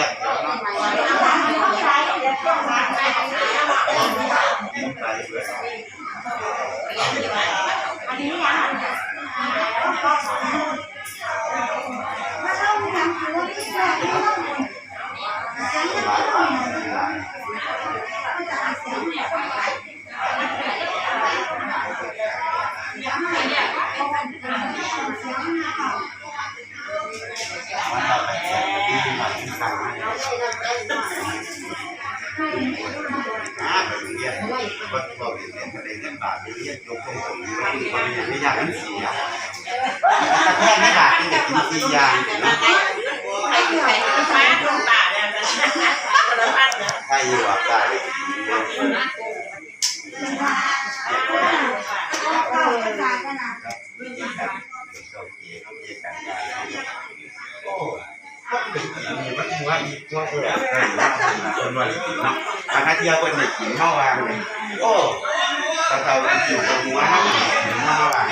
จ็บแล้วเนาะกินไปเล ไปเรียนก็บอกเรียนประเด็นเงินบาทไปเรียนยกตรงตรงนี้ก็คือประเด็นไม่อยากให้เสียกระแทกไม่บาทนี่เด็กกินสี่อย่างนะใครอยู่อะได้ ถุว่าอีกตัวเออจนวันเนาะทางเที่ยวคนเด็กกินข้าววางเลยโอ้ตาเตาอยู่ตรงหัวนะกินข้าววาง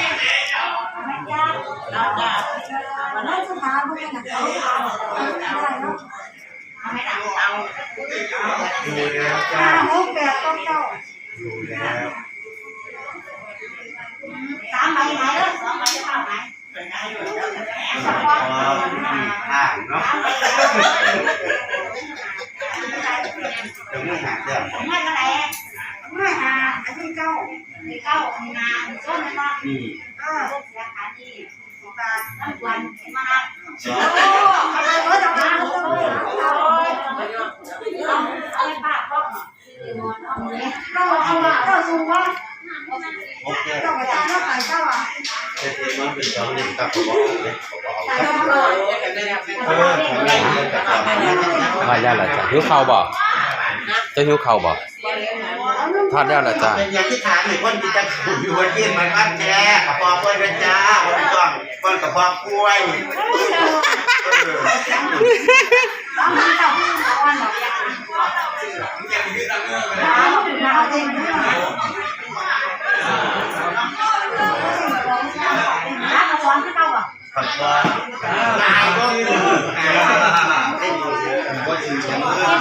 ดูแล้วจ้าดูแล้วอ่านเนาะ อืมโอเคเด็กมันเป็นสองเด็กกับบอกเลยบอกเออทำไมเรื่องกับความนี้ทอดแล้วล่ะจ้ะหิวข้าวบ่จะหิวข้าวบ่ ทอดแล้วล่ะจ้ะเป็นอย่างที่ถามหนึ่งคนกินจะขุนอยู่บนที่มันบ้านแจ้กับพอเพื่อนนะจ้าวันก่อนก่อนกับพอกล้วยผักก่อนนายก็มีได้ดูก็จริงจังเลย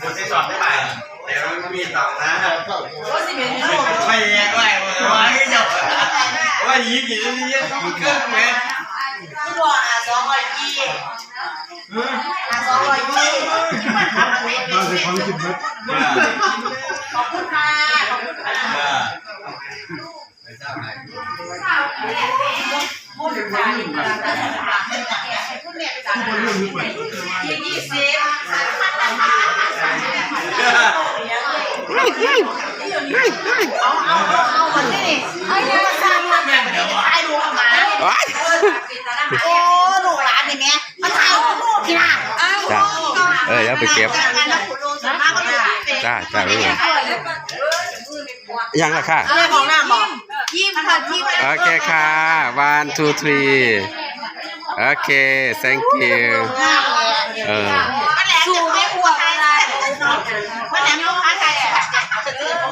ผมจะสอบได้ไหมแต่มันมีต่อนะ ไม่แย่ด้วยว่าให้จบว่ายีกี่ยี่ต้องเกินไหมว้ายโอ้ลูกหลานนี่แม่มันถ่าย ลูกที่น่ะจ้ะเออเดี๋ยวไปเก็บกันนะคุณลุงส่วนมากก็อยู่ที่จ้าจ้าเออยังล่ะค่ะอะไรของหน้าบอกยิ้มค่ะยิ้มโอเคค่ะ one two three โอเค thank you เออมันแหลมสูงไม่ควรอะไรมันแหลมลูกค้า Yeah.